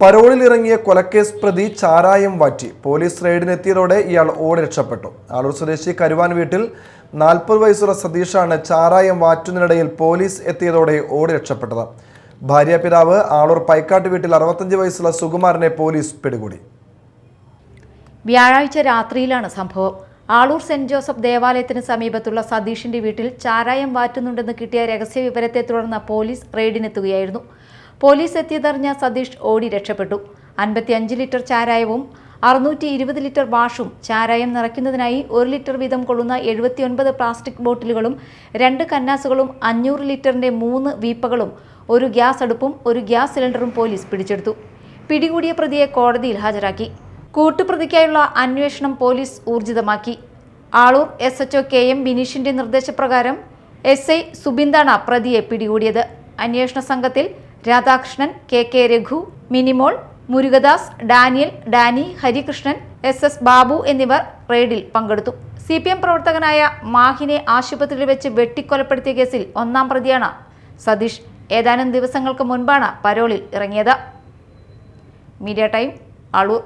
പരോളിൽ ഇറങ്ങിയ കൊലക്കേസ് പ്രതി ചാരായം വാറ്റി. പോലീസ് റെയ്ഡിനെത്തിയതോടെ ഇയാൾ ഓടി രക്ഷപ്പെട്ടു. ആളൂർ സ്വദേശി കരുവാൻ വീട്ടിൽ നാൽപ്പത് വയസ്സുള്ള സതീഷാണ് ചാരായം വാറ്റുന്നതിനിടയിൽ പോലീസ് എത്തിയതോടെ ഓടി രക്ഷപ്പെട്ടത്. ഭാര്യ പിതാവ് ആളൂർ പൈക്കാട്ട് വീട്ടിൽ അറുപത്തഞ്ച് വയസ്സുള്ള സുകുമാരനെ പോലീസ് പിടികൂടി. വ്യാഴാഴ്ച രാത്രിയിലാണ് സംഭവം. ആളൂർ സെന്റ് ജോസഫ് ദേവാലയത്തിന് സമീപത്തുള്ള സതീഷിന്റെ വീട്ടിൽ ചാരായം വാറ്റുന്നുണ്ടെന്ന് കിട്ടിയ രഹസ്യ വിവരത്തെ തുടർന്ന് പോലീസ് റെയ്ഡിനെത്തുകയായിരുന്നു. പോലീസ് എത്തിയതറിഞ്ഞ സതീഷ് ഓടി രക്ഷപ്പെട്ടു. അൻപത്തിയഞ്ച് ലിറ്റർ ചാരായവും അറുന്നൂറ്റി ഇരുപത് ലിറ്റർ വാഷും ചാരായം നിറയ്ക്കുന്നതിനായി ഒരു ലിറ്റർ വീതം കൊള്ളുന്ന എഴുപത്തിയൊൻപത് പ്ലാസ്റ്റിക് ബോട്ടിലുകളും രണ്ട് കന്നാസുകളും അഞ്ഞൂറ് ലിറ്ററിന്റെ മൂന്ന് വീപ്പകളും ഒരു ഗ്യാസ് അടുപ്പും ഒരു ഗ്യാസ് സിലിണ്ടറും പോലീസ് പിടിച്ചെടുത്തു. പിടികൂടിയ പ്രതിയെ കോടതിയിൽ ഹാജരാക്കി. കൂട്ടുപ്രതിക്കായുള്ള അന്വേഷണം പോലീസ് ഊർജിതമാക്കി. Aloor S HO K M ബിനീഷിന്റെ നിർദ്ദേശപ്രകാരം എസ് ഐ സുബിന്ദാണ് പ്രതിയെ പിടികൂടിയത്. അന്വേഷണ സംഘത്തിൽ Radhakrishnan K K Raghu Minimol Murugadas Daniel Dani Harikrishnan S S Babu എന്നിവർ റെയ്ഡിൽ പങ്കെടുത്തു. സി പി എം പ്രവർത്തകനായ മാഹിനെ ആശുപത്രിയിൽ വെച്ച് വെട്ടിക്കൊലപ്പെടുത്തിയ കേസിൽ ഒന്നാം പ്രതിയാണ് സതീഷ്. ഏതാനും ദിവസങ്ങൾക്ക് മുൻപാണ് പരോളിൽ ഇറങ്ങിയത്. Media time Aloor.